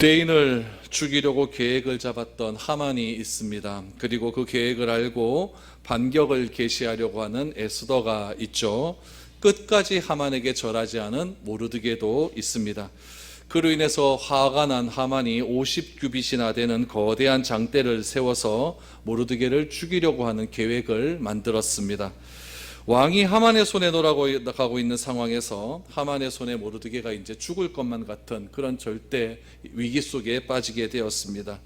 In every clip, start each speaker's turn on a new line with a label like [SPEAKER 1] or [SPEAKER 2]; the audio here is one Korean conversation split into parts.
[SPEAKER 1] 유대인을 죽이려고 계획을 잡았던 하만이 있습니다. 그리고 그 계획을 알고 반격을 개시하려고 하는 에스더가 있죠. 끝까지 하만에게 절하지 않은 모르드게도 있습니다. 그로 인해서 화가 난 하만이 50규빗이나 되는 거대한 장대를 세워서 모르드게를 죽이려고 하는 계획을 만들었습니다. 왕이 하만의 손에 돌아가고 있는 상황에서 하만의 손에 모르드게가 이제 죽을 것만 같은 그런 절대 위기 속에 빠지게 되었습니다.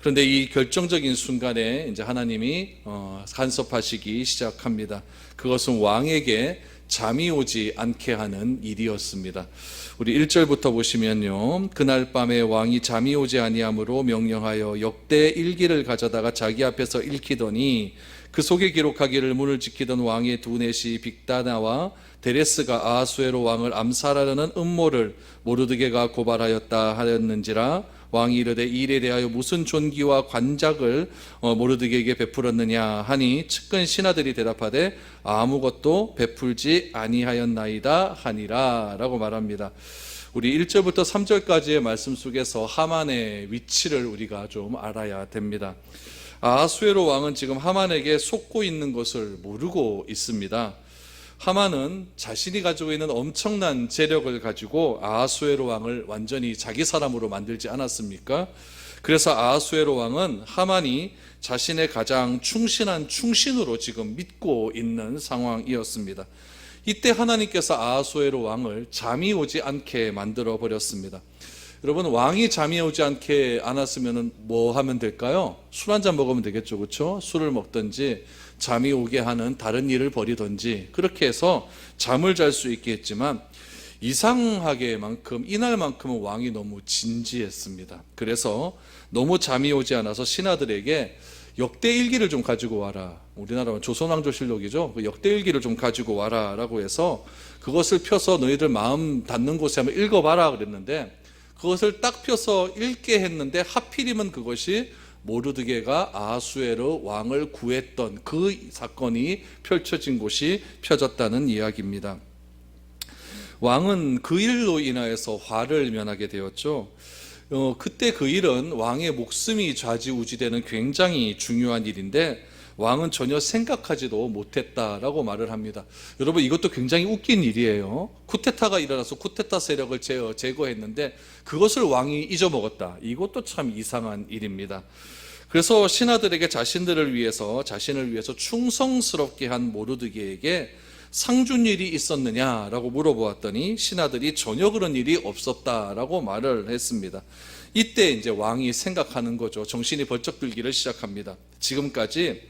[SPEAKER 1] 그런데 이 결정적인 순간에 이제 하나님이 어, 간섭하시기 시작합니다. 그것은 왕에게 잠이 오지 않게 하는 일이었습니다. 우리 1절부터 보시면요. 그날 밤에 왕이 잠이 오지 아니하므로 명령하여 역대 일기를 가져다가 자기 앞에서 읽히더니 그 속에 기록하기를 문을 지키던 왕의 두 넷이 빅다나와 데레스가 아하수에로 왕을 암살하려는 음모를 모르드게가 고발하였다 하였는지라 왕이 이르되 이 일에 대하여 무슨 존귀와 관작을 어, 모르드게에게 베풀었느냐 하니 측근 신하들이 대답하되 아무것도 베풀지 아니하였나이다 하니라라고 말합니다. 우리 1절부터 3절까지의 말씀 속에서 하만의 위치를 우리가 좀 알아야 됩니다. 아하수에로 왕은 지금 하만에게 속고 있는 것을 모르고 있습니다. 하만은 자신이 가지고 있는 엄청난 재력을 가지고 아하수에로 왕을 완전히 자기 사람으로 만들지 않았습니까? 그래서 아하수에로 왕은 하만이 자신의 가장 충신한 충신으로 지금 믿고 있는 상황이었습니다. 이때 하나님께서 아하수에로 왕을 잠이 오지 않게 만들어 버렸습니다. 여러분 왕이 잠이 오지 않게 않았으면 뭐 하면 될까요? 술 한 잔 먹으면 되겠죠, 그렇죠? 술을 먹든지 잠이 오게 하는 다른 일을 벌이든지 그렇게 해서 잠을 잘 수 있겠지만 이상하게만큼 이날만큼은 왕이 너무 진지했습니다. 그래서 너무 잠이 오지 않아서 신하들에게 역대 일기를 좀 가지고 와라. 우리나라 조선왕조실록이죠. 그 역대 일기를 좀 가지고 와라라고 해서 그것을 펴서 너희들 마음 닿는 곳에 한번 읽어봐라 그랬는데 그것을 딱 펴서 읽게 했는데 하필이면 그것이 모르드게가 아하수에로 왕을 구했던 그 사건이 펼쳐진 곳이 펴졌다는 이야기입니다. 왕은 그 일로 인하여서 화를 면하게 되었죠. 어, 그때 그 일은 왕의 목숨이 좌지우지되는 굉장히 중요한 일인데 왕은 전혀 생각하지도 못했다라고 말을 합니다. 여러분 이것도 굉장히 웃긴 일이에요. 쿠데타가 일어나서 쿠데타 세력을 제어, 제거했는데 그것을 왕이 잊어먹었다. 이것도 참 이상한 일입니다. 그래서 신하들에게 자신들을 위해서 자신을 위해서 충성스럽게 한 모르드게에게 상준 일이 있었느냐라고 물어보았더니 신하들이 전혀 그런 일이 없었다라고 말을 했습니다. 이때 이제 왕이 생각하는 거죠. 정신이 벌쩍 들기를 시작합니다. 지금까지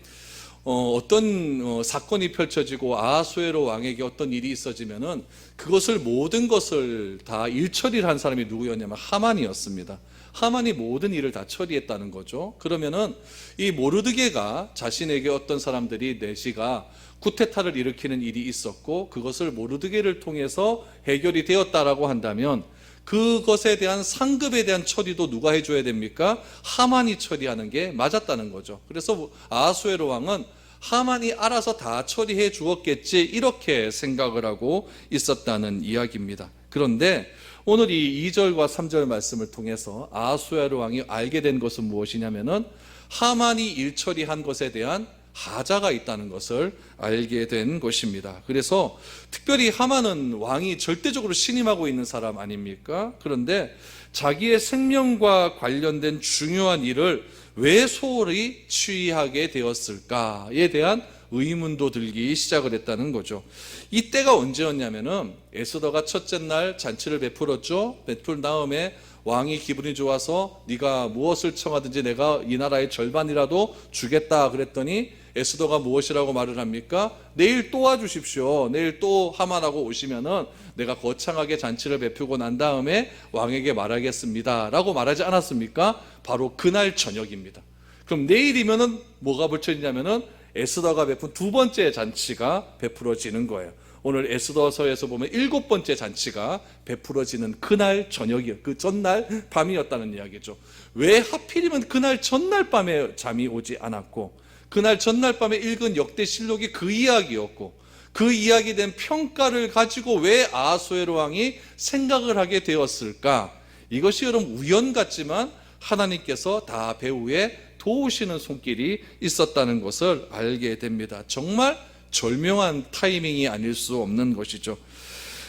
[SPEAKER 1] 어, 어떤 어, 사건이 펼쳐지고 아하수에로 왕에게 어떤 일이 있어지면은 그것을 모든 것을 다 일처리를 한 사람이 누구였냐면 하만이었습니다. 하만이 모든 일을 다 처리했다는 거죠. 그러면은 이 모르드게가 자신에게 어떤 사람들이 내시가 쿠데타를 일으키는 일이 있었고 그것을 모르드게를 통해서 해결이 되었다라고 한다면 그것에 대한 상급에 대한 처리도 누가 해줘야 됩니까? 하만이 처리하는 게 맞았다는 거죠. 그래서 아하수에로 왕은 하만이 알아서 다 처리해 주었겠지 이렇게 생각을 하고 있었다는 이야기입니다. 그런데 오늘 이 2절과 3절 말씀을 통해서 아하수에로 왕이 알게 된 것은 무엇이냐면은 하만이 일 처리한 것에 대한 하자가 있다는 것을 알게 된 것입니다. 그래서 특별히 하만은 왕이 절대적으로 신임하고 있는 사람 아닙니까? 그런데 자기의 생명과 관련된 중요한 일을 왜 소홀히 취하게 되었을까에 대한 의문도 들기 시작을 했다는 거죠. 이때가 언제였냐면은 에스더가 첫째 날 잔치를 베풀었죠. 베풀 다음에 왕이 기분이 좋아서 네가 무엇을 청하든지 내가 이 나라의 절반이라도 주겠다 그랬더니 에스더가 무엇이라고 말을 합니까? 내일 또 와주십시오. 내일 또 하만하고 오시면은 내가 거창하게 잔치를 베푸고 난 다음에 왕에게 말하겠습니다. 라고 말하지 않았습니까? 바로 그날 저녁입니다. 그럼 내일이면은 뭐가 붙여지냐면은 에스더가 베푼 두 번째 잔치가 베풀어지는 거예요. 오늘 에스더서에서 보면 일곱 번째 잔치가 베풀어지는 그날 저녁이요. 그 전날 밤이었다는 이야기죠. 왜 하필이면 그날 전날 밤에 잠이 오지 않았고 그날 전날 밤에 읽은 역대실록이 그 이야기였고 그 이야기된 평가를 가지고 왜 아하수에로 왕이 생각을 하게 되었을까? 이것이 여러분 우연 같지만 하나님께서 다 배후에 도우시는 손길이 있었다는 것을 알게 됩니다. 정말 절묘한 타이밍이 아닐 수 없는 것이죠.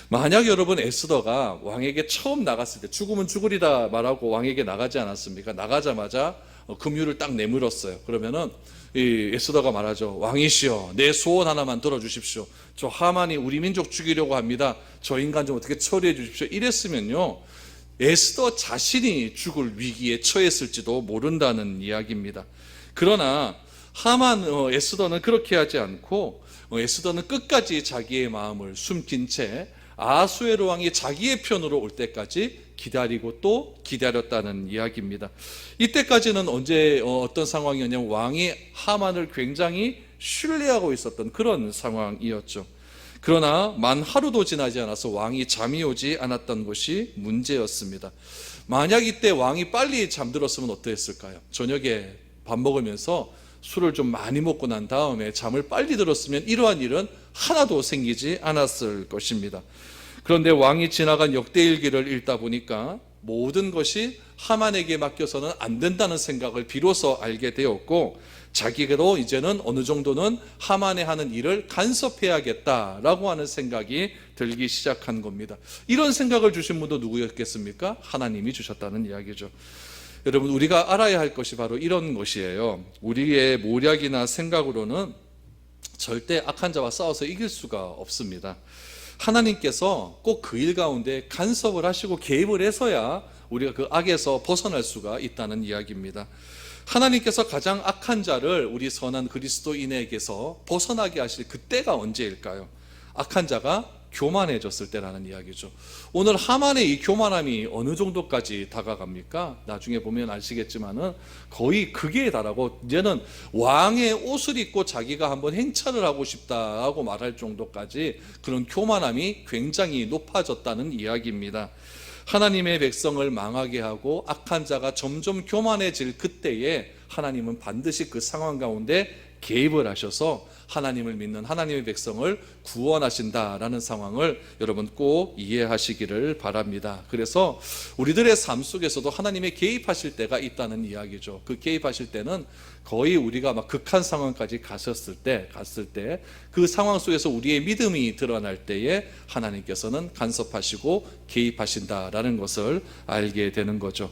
[SPEAKER 1] 만약 여러분 에스더가 왕에게 처음 나갔을 때 죽으면 죽으리다 말하고 왕에게 나가지 않았습니까? 나가자마자 어, 금유를 딱 내밀었어요. 그러면은 이 에스더가 말하죠. 왕이시여, 내 소원 하나만 들어주십시오. 저 하만이 우리 민족 죽이려고 합니다. 저 인간 좀 어떻게 처리해 주십시오. 이랬으면요. 에스더 자신이 죽을 위기에 처했을지도 모른다는 이야기입니다. 그러나 하만 어, 에스더는 그렇게 하지 않고 어, 에스더는 끝까지 자기의 마음을 숨긴 채 아수에로 왕이 자기의 편으로 올 때까지 기다리고 또 기다렸다는 이야기입니다. 이때까지는 언제 어, 어떤 상황이었냐면 왕이 하만을 굉장히 신뢰하고 있었던 그런 상황이었죠. 그러나 만 하루도 지나지 않아서 왕이 잠이 오지 않았던 것이 문제였습니다. 만약 이때 왕이 빨리 잠들었으면 어떠했을까요? 저녁에 밥 먹으면서 술을 좀 많이 먹고 난 다음에 잠을 빨리 들었으면 이러한 일은 하나도 생기지 않았을 것입니다. 그런데 왕이 지나간 역대일기를 읽다 보니까 모든 것이 하만에게 맡겨서는 안 된다는 생각을 비로소 알게 되었고 자기로 이제는 어느 정도는 하만에 하는 일을 간섭해야겠다라고 하는 생각이 들기 시작한 겁니다. 이런 생각을 주신 분도 누구였겠습니까? 하나님이 주셨다는 이야기죠. 여러분 우리가 알아야 할 것이 바로 이런 것이에요. 우리의 모략이나 생각으로는 절대 악한 자와 싸워서 이길 수가 없습니다. 하나님께서 꼭 그 일 가운데 간섭을 하시고 개입을 해서야 우리가 그 악에서 벗어날 수가 있다는 이야기입니다. 하나님께서 가장 악한 자를 우리 선한 그리스도인에게서 벗어나게 하실 그때가 언제일까요? 악한 자가 교만해졌을 때라는 이야기죠. 오늘 하만의 이 교만함이 어느 정도까지 다가갑니까? 나중에 보면 아시겠지만은 거의 극에 달하고 이제는 왕의 옷을 입고 자기가 한번 행차를 하고 싶다고 말할 정도까지 그런 교만함이 굉장히 높아졌다는 이야기입니다. 하나님의 백성을 망하게 하고 악한 자가 점점 교만해질 그때에 하나님은 반드시 그 상황 가운데 개입을 하셔서 하나님을 믿는 하나님의 백성을 구원하신다라는 상황을 여러분 꼭 이해하시기를 바랍니다. 그래서 우리들의 삶 속에서도 하나님의 개입하실 때가 있다는 이야기죠. 그 개입하실 때는 거의 우리가 막 극한 상황까지 갔었을 때, 갔을 때 그 상황 속에서 우리의 믿음이 드러날 때에 하나님께서는 간섭하시고 개입하신다라는 것을 알게 되는 거죠.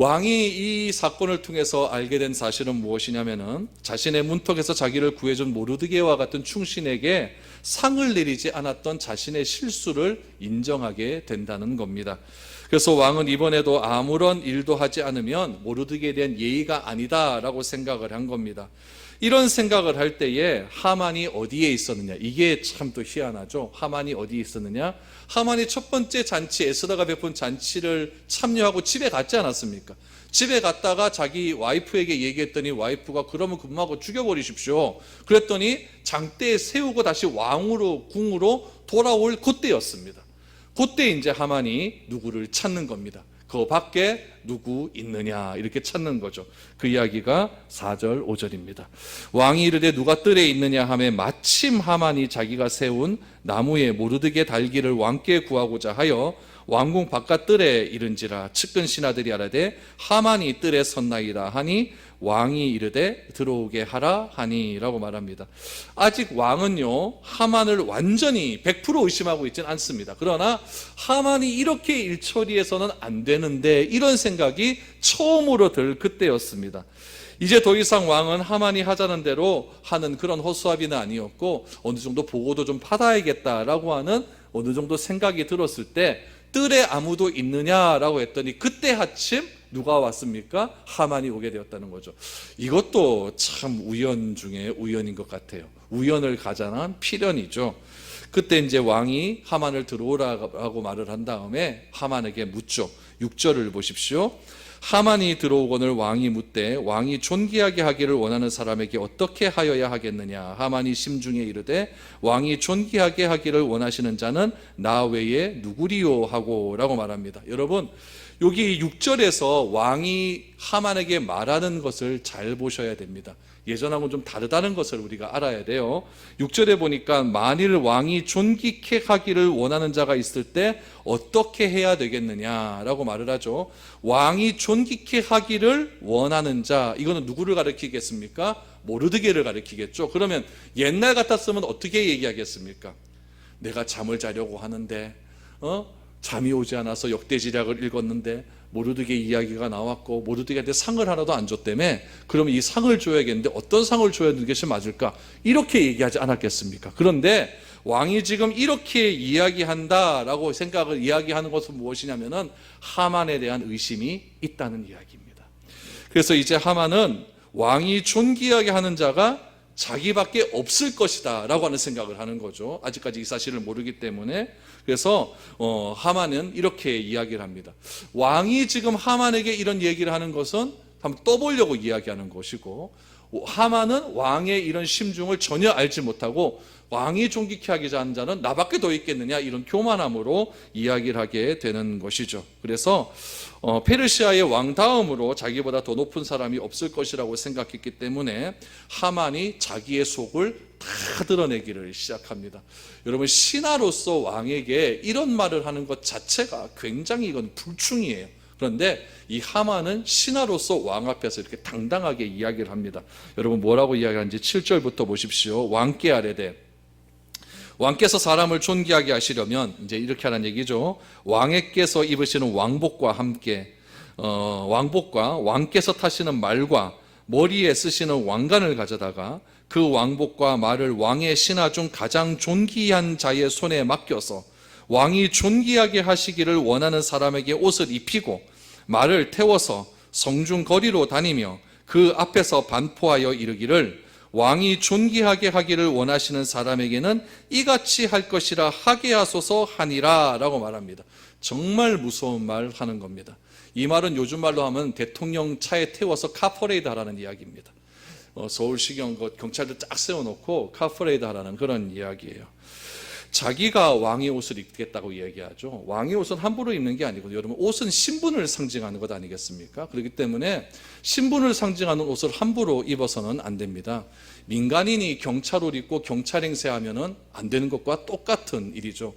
[SPEAKER 1] 왕이 이 사건을 통해서 알게 된 사실은 무엇이냐면은 자신의 문턱에서 자기를 구해준 모르드게와 같은 충신에게 상을 내리지 않았던 자신의 실수를 인정하게 된다는 겁니다. 그래서 왕은 이번에도 아무런 일도 하지 않으면 모르드게에 대한 예의가 아니다라고 생각을 한 겁니다. 이런 생각을 할 때에 하만이 어디에 있었느냐 이게 참 또 희한하죠. 하만이 어디에 있었느냐? 하만이 첫 번째 잔치 에스더가 베푼 잔치를 참여하고 집에 갔지 않았습니까? 집에 갔다가 자기 와이프에게 얘기했더니 와이프가 그러면 금마고 죽여버리십시오. 그랬더니 장대에 세우고 다시 왕으로 궁으로 돌아올 그때였습니다. 그때 이제 하만이 누구를 찾는 겁니다. 그 밖에 누구 있느냐 이렇게 찾는 거죠. 그 이야기가 4절 5절입니다. 왕이 이르되 누가 뜰에 있느냐 하매 마침 하만이 자기가 세운 나무에 모르드게 달기를 왕께 구하고자 하여 왕궁 바깥 뜰에 이른지라 측근 신하들이 알아되 하만이 뜰에 섰나이다 하니 왕이 이르되 들어오게 하라 하니라고 말합니다. 아직 왕은요 하만을 완전히 100% 의심하고 있지는 않습니다. 그러나 하만이 이렇게 일 처리해서는 안 되는데 이런 생각이 처음으로 들 그때였습니다. 이제 더 이상 왕은 하만이 하자는 대로 하는 그런 허수아비는 아니었고 어느 정도 보고도 좀 받아야겠다라고 하는 어느 정도 생각이 들었을 때 뜰에 아무도 있느냐라고 했더니 그때 하침 누가 왔습니까? 하만이 오게 되었다는 거죠. 이것도 참 우연 중에 우연인 것 같아요. 우연을 가장한 필연이죠. 그때 이제 왕이 하만을 들어오라고 말을 한 다음에 하만에게 묻죠. 6절을 보십시오. 하만이 들어오거늘 왕이 묻되 왕이 존귀하게 하기를 원하는 사람에게 어떻게 하여야 하겠느냐 하만이 심중에 이르되 왕이 존귀하게 하기를 원하시는 자는 나 외에 누구리요 하고라고 말합니다. 여러분 여기 6절에서 왕이 하만에게 말하는 것을 잘 보셔야 됩니다. 예전하고는 좀 다르다는 것을 우리가 알아야 돼요. 6절에 보니까 만일 왕이 존귀케 하기를 원하는 자가 있을 때 어떻게 해야 되겠느냐라고 말을 하죠. 왕이 존귀케 하기를 원하는 자, 이거는 누구를 가리키겠습니까? 모르드게를 가리키겠죠. 그러면 옛날 같았으면 어떻게 얘기하겠습니까? 내가 잠을 자려고 하는데 어? 잠이 오지 않아서 역대지략을 읽었는데 모르드게 이야기가 나왔고 모르드게한테 상을 하나도 안 줬다며 그러면 이 상을 줘야겠는데 어떤 상을 줘야 되는 것이 맞을까? 이렇게 얘기하지 않았겠습니까? 그런데 왕이 지금 이렇게 이야기한다라고 생각을 이야기하는 것은 무엇이냐면은 하만에 대한 의심이 있다는 이야기입니다. 그래서 이제 하만은 왕이 존귀하게 하는 자가 자기밖에 없을 것이다 라고 하는 생각을 하는 거죠. 아직까지 이 사실을 모르기 때문에. 그래서 어, 하만은 이렇게 이야기를 합니다. 왕이 지금 하만에게 이런 얘기를 하는 것은 한번 떠보려고 이야기하는 것이고 하만은 왕의 이런 심중을 전혀 알지 못하고 왕이 존귀케 하기 하는 자는 나밖에 더 있겠느냐 이런 교만함으로 이야기를 하게 되는 것이죠. 그래서 어, 페르시아의 왕 다음으로 자기보다 더 높은 사람이 없을 것이라고 생각했기 때문에 하만이 자기의 속을 다 드러내기를 시작합니다. 여러분 신하로서 왕에게 이런 말을 하는 것 자체가 굉장히 이건 불충이에요. 그런데 이 하만은 신하로서 왕 앞에서 이렇게 당당하게 이야기를 합니다. 여러분 뭐라고 이야기하는지 7절부터 보십시오. 왕께 아래되 왕께서 사람을 존귀하게 하시려면 이제 이렇게 하는 얘기죠. 왕에게서 입으시는 왕복과 함께 어, 왕복과 왕께서 타시는 말과 머리에 쓰시는 왕관을 가져다가 그 왕복과 말을 왕의 신하 중 가장 존귀한 자의 손에 맡겨서 왕이 존귀하게 하시기를 원하는 사람에게 옷을 입히고 말을 태워서 성중 거리로 다니며 그 앞에서 반포하여 이르기를 왕이 존귀하게 하기를 원하시는 사람에게는 이같이 할 것이라 하게 하소서 하니라 라고 말합니다. 정말 무서운 말 하는 겁니다. 이 말은 요즘 말로 하면 대통령 차에 태워서 카퍼레이드 하라는 이야기입니다. 어, 서울시경 경찰들 쫙 세워놓고 카퍼레이드 하라는 그런 이야기예요. 자기가 왕의 옷을 입겠다고 얘기하죠. 왕의 옷은 함부로 입는 게 아니고 여러분 옷은 신분을 상징하는 것 아니겠습니까? 그렇기 때문에 신분을 상징하는 옷을 함부로 입어서는 안 됩니다. 민간인이 경찰 옷 입고 경찰 행세하면은 안 되는 것과 똑같은 일이죠.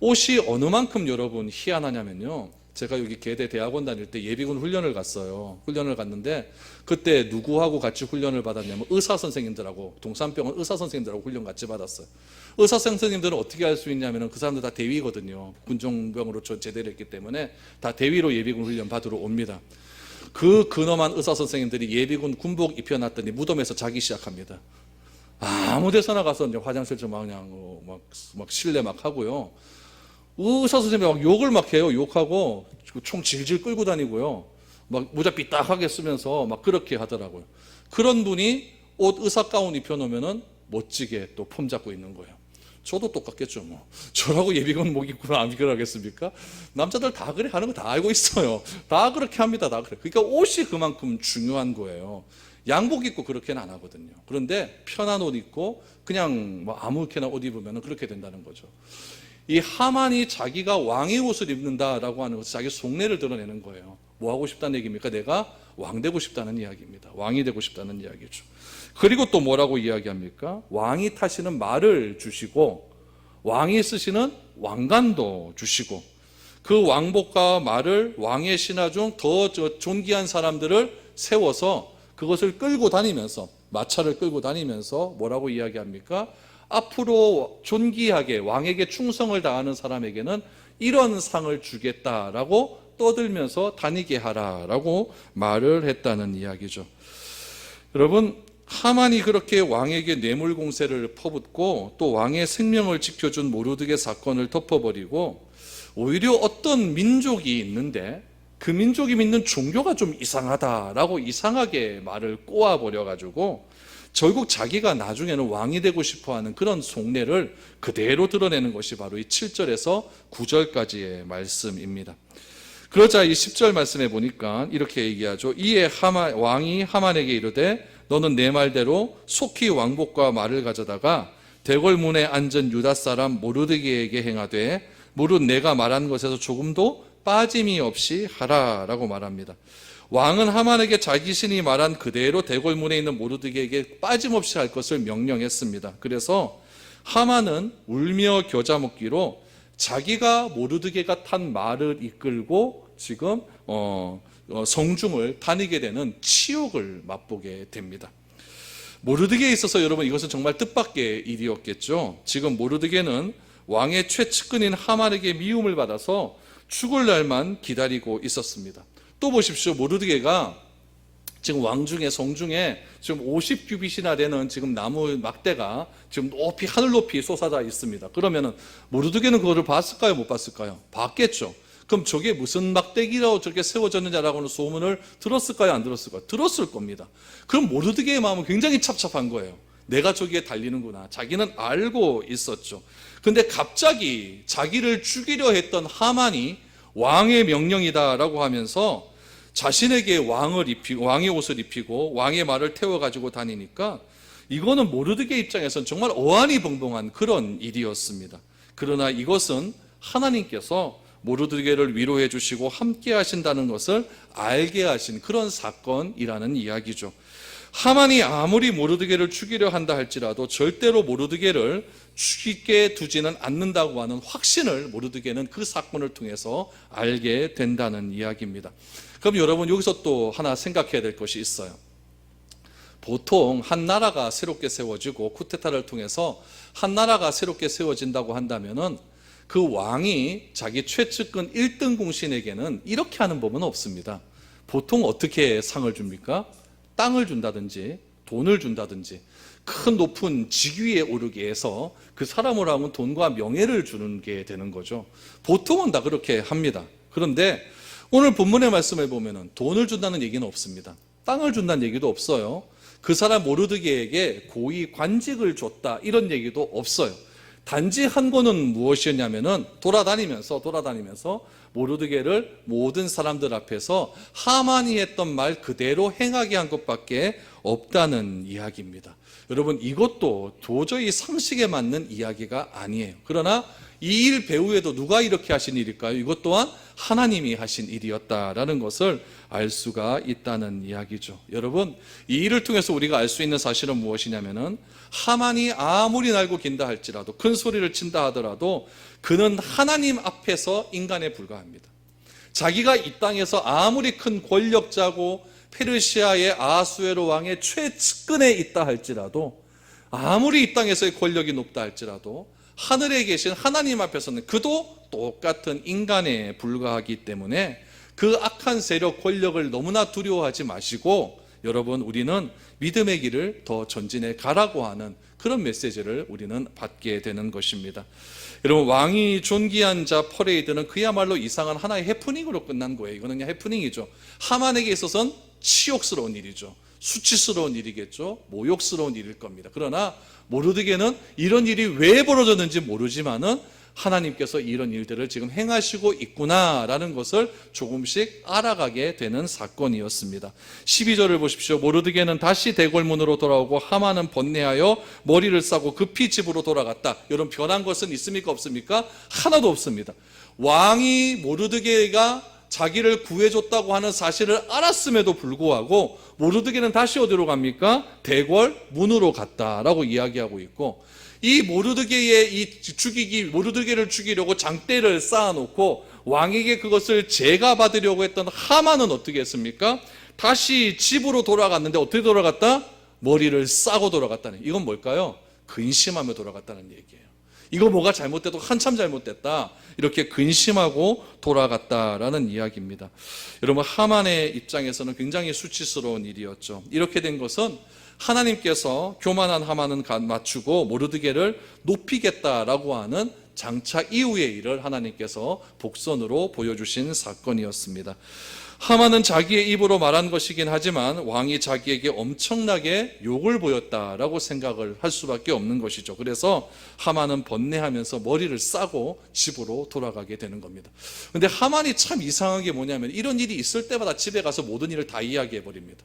[SPEAKER 1] 옷이 어느 만큼 여러분 희한하냐면요. 제가 여기 계대 대학원 다닐 때 예비군 훈련을 갔어요. 훈련을 갔는데 그때 누구하고 같이 훈련을 받았냐면 의사 선생님들하고 동산병원 의사 선생님들하고 훈련 같이 받았어요. 의사 선생님들은 어떻게 할 수 있냐면 그 사람들 다 대위거든요. 군종병으로 저 제대를 했기 때문에 다 대위로 예비군 훈련 받으러 옵니다. 그 근엄한 의사 선생님들이 예비군 군복 입혀놨더니 무덤에서 자기 시작합니다. 아무 데서나 가서 이제 화장실 좀 그냥 어, 막, 막 실내 막 하고요. 의사 선생님이 막 욕을 막 해요. 욕하고 총 질질 끌고 다니고요. 막 모자 삐딱하게 쓰면서 막 그렇게 하더라고요. 그런 분이 옷 의사 가운 입혀 놓으면은 멋지게 또 폼 잡고 있는 거예요. 저도 똑같겠죠, 뭐. 저라고 예비군 목 입고 안 그러겠습니까? 남자들 다 그래 하는 거 다 알고 있어요. 다 그렇게 합니다, 다 그래. 그러니까 옷이 그만큼 중요한 거예요. 양복 입고 그렇게는 안 하거든요. 그런데 편한 옷 입고 그냥 뭐 아무렇게나 옷 입으면 그렇게 된다는 거죠. 이 하만이 자기가 왕의 옷을 입는다라고 하는 것은 자기 속내를 드러내는 거예요. 뭐 하고 싶다는 얘기입니까? 내가 왕 되고 싶다는 이야기입니다. 왕이 되고 싶다는 이야기죠. 그리고 또 뭐라고 이야기합니까? 왕이 타시는 말을 주시고 왕이 쓰시는 왕관도 주시고 그 왕복과 말을 왕의 신하 중 더 존귀한 사람들을 세워서 그것을 끌고 다니면서 마차를 끌고 다니면서 뭐라고 이야기합니까? 앞으로 존귀하게 왕에게 충성을 다하는 사람에게는 이런 상을 주겠다라고 떠들면서 다니게 하라라고 말을 했다는 이야기죠. 여러분 하만이 그렇게 왕에게 뇌물 공세를 퍼붓고 또 왕의 생명을 지켜준 모르드게 사건을 덮어버리고 오히려 어떤 민족이 있는데 그 민족이 믿는 종교가 좀 이상하다라고 이상하게 말을 꼬아버려 가지고 결국 자기가 나중에는 왕이 되고 싶어 하는 그런 속내를 그대로 드러내는 것이 바로 이 7절에서 9절까지의 말씀입니다. 그러자 이 10절 말씀에 보니까 이렇게 얘기하죠. 이에 하마, 왕이 하만에게 이르되 너는 내 말대로 속히 왕복과 말을 가져다가 대궐문에 앉은 유다 사람 모르드게에게 행하되 무릇 내가 말한 것에서 조금도 빠짐이 없이 하라라고 말합니다. 왕은 하만에게 자기 신이 말한 그대로 대궐문에 있는 모르드게에게 빠짐없이 할 것을 명령했습니다. 그래서 하만은 울며 겨자 먹기로 자기가 모르드게가 탄 말을 이끌고 지금 어, 어, 성중을 다니게 되는 치욕을 맛보게 됩니다. 모르드게에 있어서 여러분 이것은 정말 뜻밖의 일이었겠죠. 지금 모르드게는 왕의 최측근인 하만에게 미움을 받아서 죽을 날만 기다리고 있었습니다. 또 보십시오. 모르드게가 지금 왕 중에 성 중에 지금 50규빗이나 되는 지금 나무 막대가 지금 높이 하늘 높이 솟아져 있습니다. 그러면은 모르드게는 그거를 봤을까요? 못 봤을까요? 봤겠죠. 그럼 저게 무슨 막대기라고 저렇게 세워졌느냐라고는 소문을 들었을까요? 안 들었을까요? 들었을 겁니다. 그럼 모르드게의 마음은 굉장히 찹찹한 거예요. 내가 저기에 달리는구나. 자기는 알고 있었죠. 근데 갑자기 자기를 죽이려 했던 하만이 왕의 명령이다라고 하면서 자신에게 왕을 입히고 왕의 옷을 입히고 왕의 말을 태워 가지고 다니니까 이거는 모르드게 입장에서는 정말 어안이 벙벙한 그런 일이었습니다. 그러나 이것은 하나님께서 모르드게를 위로해 주시고 함께 하신다는 것을 알게 하신 그런 사건이라는 이야기죠. 하만이 아무리 모르드게를 죽이려 한다 할지라도 절대로 모르드게를 죽이게 두지는 않는다고 하는 확신을 모르드게는 그 사건을 통해서 알게 된다는 이야기입니다. 그럼 여러분 여기서 또 하나 생각해야 될 것이 있어요. 보통 한 나라가 새롭게 세워지고 쿠데타를 통해서 한 나라가 새롭게 세워진다고 한다면은 그 왕이 자기 최측근 1등 공신에게는 이렇게 하는 법은 없습니다. 보통 어떻게 상을 줍니까? 땅을 준다든지 돈을 준다든지 큰 높은 직위에 오르게 해서 그 사람을 하면 돈과 명예를 주는 게 되는 거죠. 보통은 다 그렇게 합니다. 그런데 오늘 본문의 말씀을 보면은 돈을 준다는 얘기는 없습니다. 땅을 준다는 얘기도 없어요. 그 사람 모르드게에게 고위 관직을 줬다 이런 얘기도 없어요. 단지 한 거는 무엇이었냐면은 돌아다니면서 돌아다니면서 모르드게를 모든 사람들 앞에서 하만이 했던 말 그대로 행하게 한 것밖에 없다는 이야기입니다. 여러분 이것도 도저히 상식에 맞는 이야기가 아니에요. 그러나 이 일 배후에도 누가 이렇게 하신 일일까요? 이것 또한 하나님이 하신 일이었다라는 것을 알 수가 있다는 이야기죠. 여러분, 이 일을 통해서 우리가 알 수 있는 사실은 무엇이냐면은 하만이 아무리 날고 긴다 할지라도 큰 소리를 친다 하더라도 그는 하나님 앞에서 인간에 불과합니다. 자기가 이 땅에서 아무리 큰 권력자고 페르시아의 아수에로 왕의 최측근에 있다 할지라도 아무리 이 땅에서의 권력이 높다 할지라도 하늘에 계신 하나님 앞에서는 그도 똑같은 인간에 불과하기 때문에 그 악한 세력 권력을 너무나 두려워하지 마시고 여러분 우리는 믿음의 길을 더 전진해 가라고 하는 그런 메시지를 우리는 받게 되는 것입니다. 여러분 왕이 존귀한 자 퍼레이드는 그야말로 이상한 하나의 해프닝으로 끝난 거예요. 이거는 해프닝이죠. 하만에게 있어서는 치욕스러운 일이죠. 수치스러운 일이겠죠. 모욕스러운 일일 겁니다. 그러나 모르드게는 이런 일이 왜 벌어졌는지 모르지만은 하나님께서 이런 일들을 지금 행하시고 있구나라는 것을 조금씩 알아가게 되는 사건이었습니다. 12절을 보십시오. 모르드게는 다시 대궐문으로 돌아오고 하만은 번뇌하여 머리를 싸고 급히 집으로 돌아갔다. 여러분 변한 것은 있습니까 없습니까? 하나도 없습니다. 왕이 모르드게가 자기를 구해줬다고 하는 사실을 알았음에도 불구하고 모르드게는 다시 어디로 갑니까? 대궐 문으로 갔다라고 이야기하고 있고 이 모르드게의 이 죽이기 모르드게를 죽이려고 장대를 쌓아놓고 왕에게 그것을 제가 받으려고 했던 하만은 어떻게 했습니까? 다시 집으로 돌아갔는데 어떻게 돌아갔다? 머리를 싸고 돌아갔다는 이건 뭘까요? 근심하며 돌아갔다는 얘기예요. 이거 뭐가 잘못돼도 한참 잘못됐다. 이렇게 근심하고 돌아갔다라는 이야기입니다. 여러분 하만의 입장에서는 굉장히 수치스러운 일이었죠. 이렇게 된 것은 하나님께서 교만한 하만은 맞추고 모르드게를 높이겠다라고 하는 장차 이후의 일을 하나님께서 복선으로 보여주신 사건이었습니다. 하만은 자기의 입으로 말한 것이긴 하지만 왕이 자기에게 엄청나게 욕을 보였다라고 생각을 할 수밖에 없는 것이죠. 그래서 하만은 번뇌하면서 머리를 싸고 집으로 돌아가게 되는 겁니다. 근데 하만이 참 이상한 게 뭐냐면 이런 일이 있을 때마다 집에 가서 모든 일을 다 이야기해 버립니다.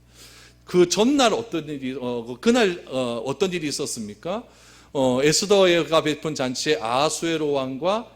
[SPEAKER 1] 그 전날 어떤 일이 어, 그날 어, 어떤 일이 있었습니까? 어, 에스더가 베푼 잔치에 아수에로 왕과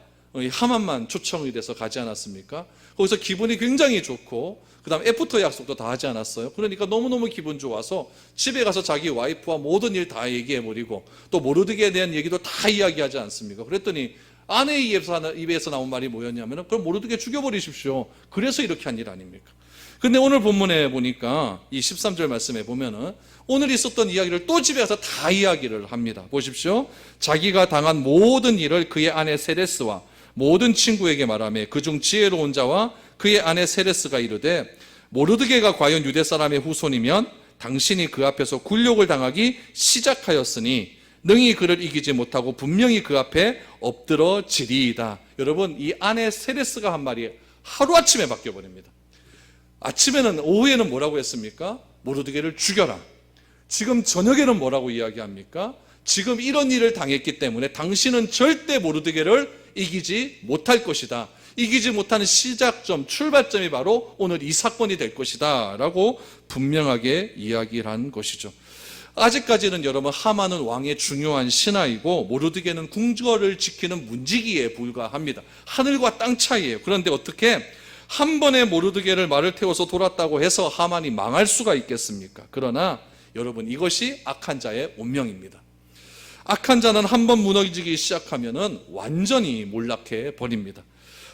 [SPEAKER 1] 하만만 초청이 돼서 가지 않았습니까? 거기서 기분이 굉장히 좋고 그다음 애프터 약속도 다 하지 않았어요. 그러니까 너무너무 기분 좋아서 집에 가서 자기 와이프와 모든 일 다 얘기해 버리고 또 모르드게에 대한 얘기도 다 이야기하지 않습니까? 그랬더니 아내의 입에서, 나온 말이 뭐였냐면은 그럼 모르드게 죽여버리십시오. 그래서 이렇게 한 일 아닙니까? 근데 오늘 본문에 보니까 이 13절 말씀에 보면은 오늘 있었던 이야기를 또 집에 가서 다 이야기를 합니다. 보십시오. 자기가 당한 모든 일을 그의 아내 세레스와 모든 친구에게 말하며 그중 지혜로운 자와 그의 아내 세레스가 이르되 모르드게가 과연 유대 사람의 후손이면 당신이 그 앞에서 굴욕을 당하기 시작하였으니 능히 그를 이기지 못하고 분명히 그 앞에 엎드러지리이다. 여러분 이 아내 세레스가 한 말이 하루아침에 바뀌어 버립니다. 아침에는 오후에는 뭐라고 했습니까? 모르드게를 죽여라. 지금 저녁에는 뭐라고 이야기합니까? 지금 이런 일을 당했기 때문에 당신은 절대 모르드게를 이기지 못할 것이다. 이기지 못하는 시작점, 출발점이 바로 오늘 이 사건이 될 것이다. 라고 분명하게 이야기를 한 것이죠. 아직까지는 여러분 하만은 왕의 중요한 신하이고 모르드게는 궁궐을 지키는 문지기에 불과합니다. 하늘과 땅 차이예요. 그런데 어떻게 한 번에 모르드게를 말을 태워서 돌았다고 해서 하만이 망할 수가 있겠습니까? 그러나 여러분 이것이 악한 자의 운명입니다. 악한 자는 한 번 무너지기 시작하면은 완전히 몰락해 버립니다.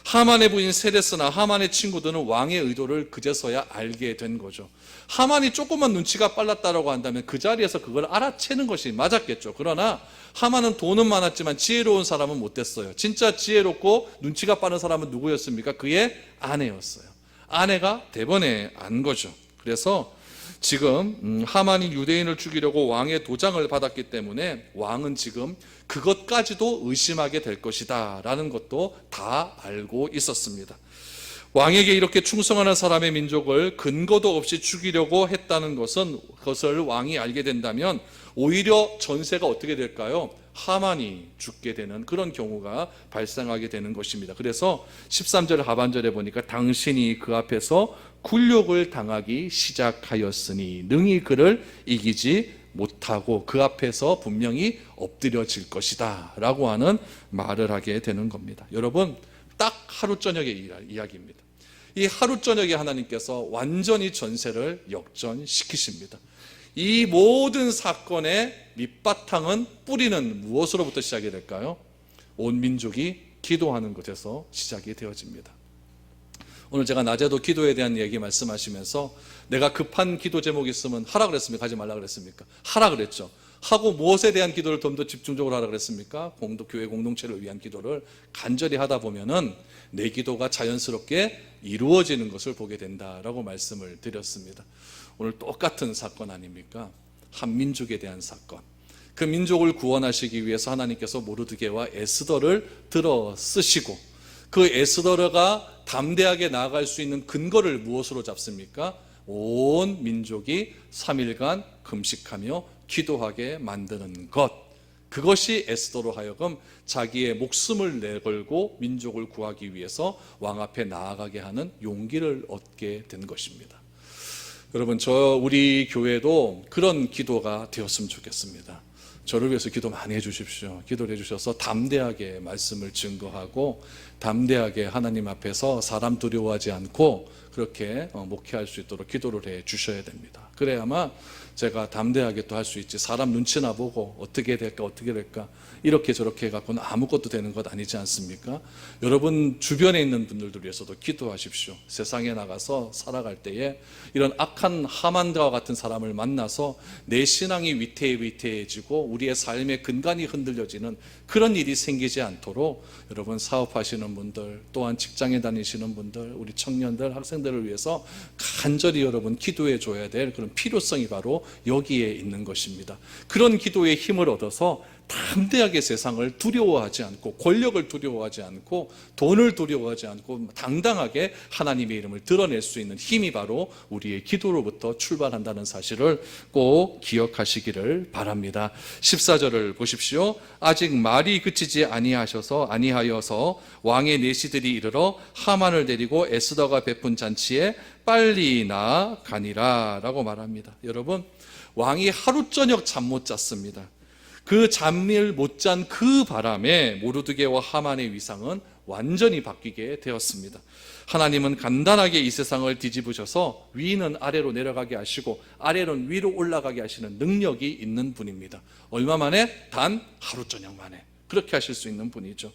[SPEAKER 1] 하만의 부인 세레스나 하만의 친구들은 왕의 의도를 그제서야 알게 된 거죠. 하만이 조금만 눈치가 빨랐다라고 한다면 그 자리에서 그걸 알아채는 것이 맞았겠죠. 그러나 하만은 돈은 많았지만 지혜로운 사람은 못 됐어요. 진짜 지혜롭고 눈치가 빠른 사람은 누구였습니까? 그의 아내였어요. 아내가 대번에 안 거죠. 그래서 지금 음, 하만이 유대인을 죽이려고 왕의 도장을 받았기 때문에 왕은 지금 그것까지도 의심하게 될 것이다 라는 것도 다 알고 있었습니다. 왕에게 이렇게 충성하는 사람의 민족을 근거도 없이 죽이려고 했다는 것은 그것을 왕이 알게 된다면 오히려 전세가 어떻게 될까요? 하만이 죽게 되는 그런 경우가 발생하게 되는 것입니다. 그래서 13절 하반절에 보니까 당신이 그 앞에서 굴욕을 당하기 시작하였으니 능히 그를 이기지 못하고 그 앞에서 분명히 엎드려질 것이다 라고 하는 말을 하게 되는 겁니다. 여러분 딱 하루 저녁의 이야기입니다. 이 하루 저녁에 하나님께서 완전히 전세를 역전시키십니다. 이 모든 사건의 밑바탕은 뿌리는 무엇으로부터 시작이 될까요? 온 민족이 기도하는 것에서 시작이 되어집니다. 오늘 제가 낮에도 기도에 대한 얘기 말씀하시면서 내가 급한 기도 제목이 있으면 하라 그랬습니까? 하지 말라 그랬습니까? 하라 그랬죠. 하고 무엇에 대한 기도를 좀 더 집중적으로 하라 그랬습니까? 공동 교회 공동체를 위한 기도를 간절히 하다 보면은 내 기도가 자연스럽게 이루어지는 것을 보게 된다라고 말씀을 드렸습니다. 오늘 똑같은 사건 아닙니까? 한 민족에 대한 사건. 그 민족을 구원하시기 위해서 하나님께서 모르드게와 에스더를 들어 쓰시고 그 에스더가 담대하게 나아갈 수 있는 근거를 무엇으로 잡습니까? 온 민족이 3일간 금식하며 기도하게 만드는 것. 그것이 에스더로 하여금 자기의 목숨을 내걸고 민족을 구하기 위해서 왕 앞에 나아가게 하는 용기를 얻게 된 것입니다. 여러분, 저 우리 교회도 그런 기도가 되었으면 좋겠습니다. 저를 위해서 기도 많이 해주십시오. 기도를 해주셔서 담대하게 말씀을 증거하고 담대하게 하나님 앞에서 사람 두려워하지 않고 그렇게 어, 목회할 수 있도록 기도를 해 주셔야 됩니다. 그래야만 제가 담대하게 또 할 수 있지. 사람 눈치나 보고 어떻게 될까 어떻게 될까 이렇게 저렇게 해갖고는 아무것도 되는 것 아니지 않습니까? 여러분 주변에 있는 분들도 위해서도 기도하십시오. 세상에 나가서 살아갈 때에 이런 악한 하만과 같은 사람을 만나서 내 신앙이 위태위태해지고 우리의 삶의 근간이 흔들려지는 그런 일이 생기지 않도록 여러분 사업하시는 분들 또한 직장에 다니시는 분들 우리 청년들 학생들을 위해서 간절히 여러분 기도해 줘야 될 그런 필요성이 바로 여기에 있는 것입니다. 그런 기도의 힘을 얻어서 담대하게 세상을 두려워하지 않고 권력을 두려워하지 않고 돈을 두려워하지 않고 당당하게 하나님의 이름을 드러낼 수 있는 힘이 바로 우리의 기도로부터 출발한다는 사실을 꼭 기억하시기를 바랍니다. 14절을 보십시오. 아직 말이 그치지 아니하셔서 아니하여서 왕의 내시들이 이르러 하만을 데리고 에스더가 베푼 잔치에 빨리 나 가니라라고 말합니다. 여러분 왕이 하루 저녁 잠 못 잤습니다. 그 잠을 못 잔 그 바람에 모르드게와 하만의 위상은 완전히 바뀌게 되었습니다. 하나님은 간단하게 이 세상을 뒤집으셔서 위는 아래로 내려가게 하시고 아래는 위로 올라가게 하시는 능력이 있는 분입니다. 얼마 만에? 단 하루 저녁 만에. 그렇게 하실 수 있는 분이죠.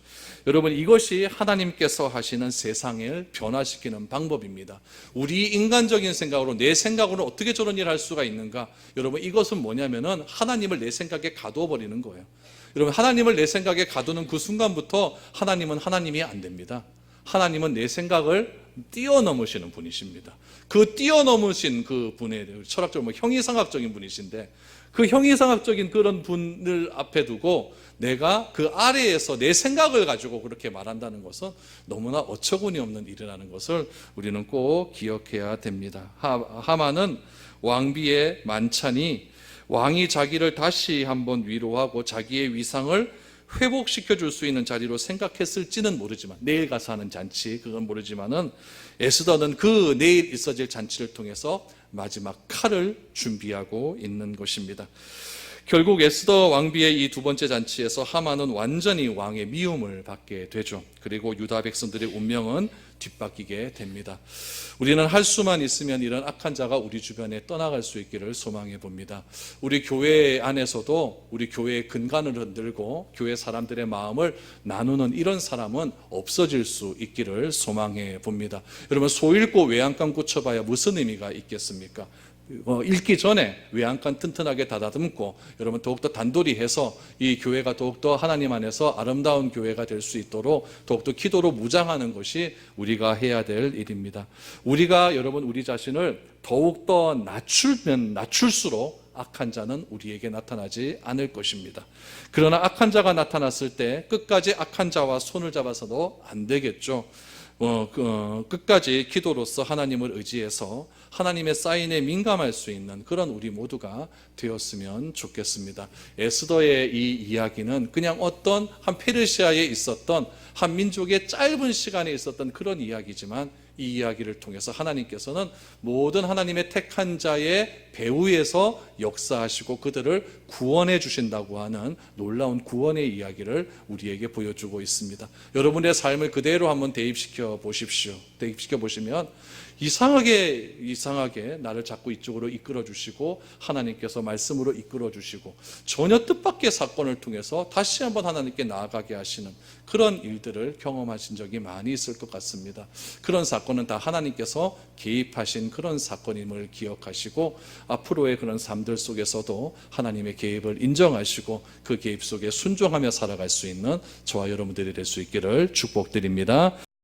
[SPEAKER 1] 여러분, 이것이 하나님께서 하시는 세상을 변화시키는 방법입니다. 우리 인간적인 생각으로 내 생각으로 어떻게 저런 일을 할 수가 있는가? 여러분, 이것은 뭐냐면은 하나님을 내 생각에 가두어 버리는 거예요. 여러분, 하나님을 내 생각에 가두는 그 순간부터 하나님은 하나님이 안 됩니다. 하나님은 내 생각을 뛰어넘으시는 분이십니다. 그 뛰어넘으신 그 분의 철학적으로 뭐 형이상학적인 분이신데 그 형이상학적인 그런 분을 앞에 두고 내가 그 아래에서 내 생각을 가지고 그렇게 말한다는 것은 너무나 어처구니 없는 일이라는 것을 우리는 꼭 기억해야 됩니다. 하, 하만은 왕비의 만찬이 왕이 자기를 다시 한번 위로하고 자기의 위상을 회복시켜 줄 수 있는 자리로 생각했을지는 모르지만 내일 가서 하는 잔치 그건 모르지만은 에스더는 그 내일 있어질 잔치를 통해서 마지막 칼을 준비하고 있는 것입니다. 결국 에스더 왕비의 이 두 번째 잔치에서 하만은 완전히 왕의 미움을 받게 되죠. 그리고 유다 백성들의 운명은 뒷바뀌게 됩니다. 우리는 할 수만 있으면 이런 악한 자가 우리 주변에 떠나갈 수 있기를 소망해 봅니다. 우리 교회 안에서도 우리 교회의 근간을 흔들고 교회 사람들의 마음을 나누는 이런 사람은 없어질 수 있기를 소망해 봅니다. 여러분 소 읽고 외양간 고쳐봐야 무슨 의미가 있겠습니까? 어, 읽기 전에 외양간 튼튼하게 다다듬고 여러분 더욱더 단돌이 해서 이 교회가 더욱더 하나님 안에서 아름다운 교회가 될 수 있도록 더욱더 기도로 무장하는 것이 우리가 해야 될 일입니다. 우리가 여러분 우리 자신을 더욱더 낮추면 낮출수록 악한 자는 우리에게 나타나지 않을 것입니다. 그러나 악한 자가 나타났을 때 끝까지 악한 자와 손을 잡아서도 안 되겠죠. 어, 그, 어, 끝까지 기도로서 하나님을 의지해서 하나님의 사인에 민감할 수 있는 그런 우리 모두가 되었으면 좋겠습니다. 에스더의 이 이야기는 그냥 어떤 한 페르시아에 있었던 한 민족의 짧은 시간에 있었던 그런 이야기지만 이 이야기를 통해서 하나님께서는 모든 하나님의 택한 자의 배후에서 역사하시고 그들을 구원해 주신다고 하는 놀라운 구원의 이야기를 우리에게 보여주고 있습니다. 여러분의 삶을 그대로 한번 대입시켜 보십시오. 대입시켜 보시면 이상하게 이상하게 나를 자꾸 이쪽으로 이끌어 주시고 하나님께서 말씀으로 이끌어 주시고 전혀 뜻밖의 사건을 통해서 다시 한번 하나님께 나아가게 하시는 그런 일들을 경험하신 적이 많이 있을 것 같습니다. 그런 사건은 다 하나님께서 개입하신 그런 사건임을 기억하시고 앞으로의 그런 삶들 속에서도 하나님의 개입을 인정하시고 그 개입 속에 순종하며 살아갈 수 있는 저와 여러분들이 될 수 있기를 축복드립니다.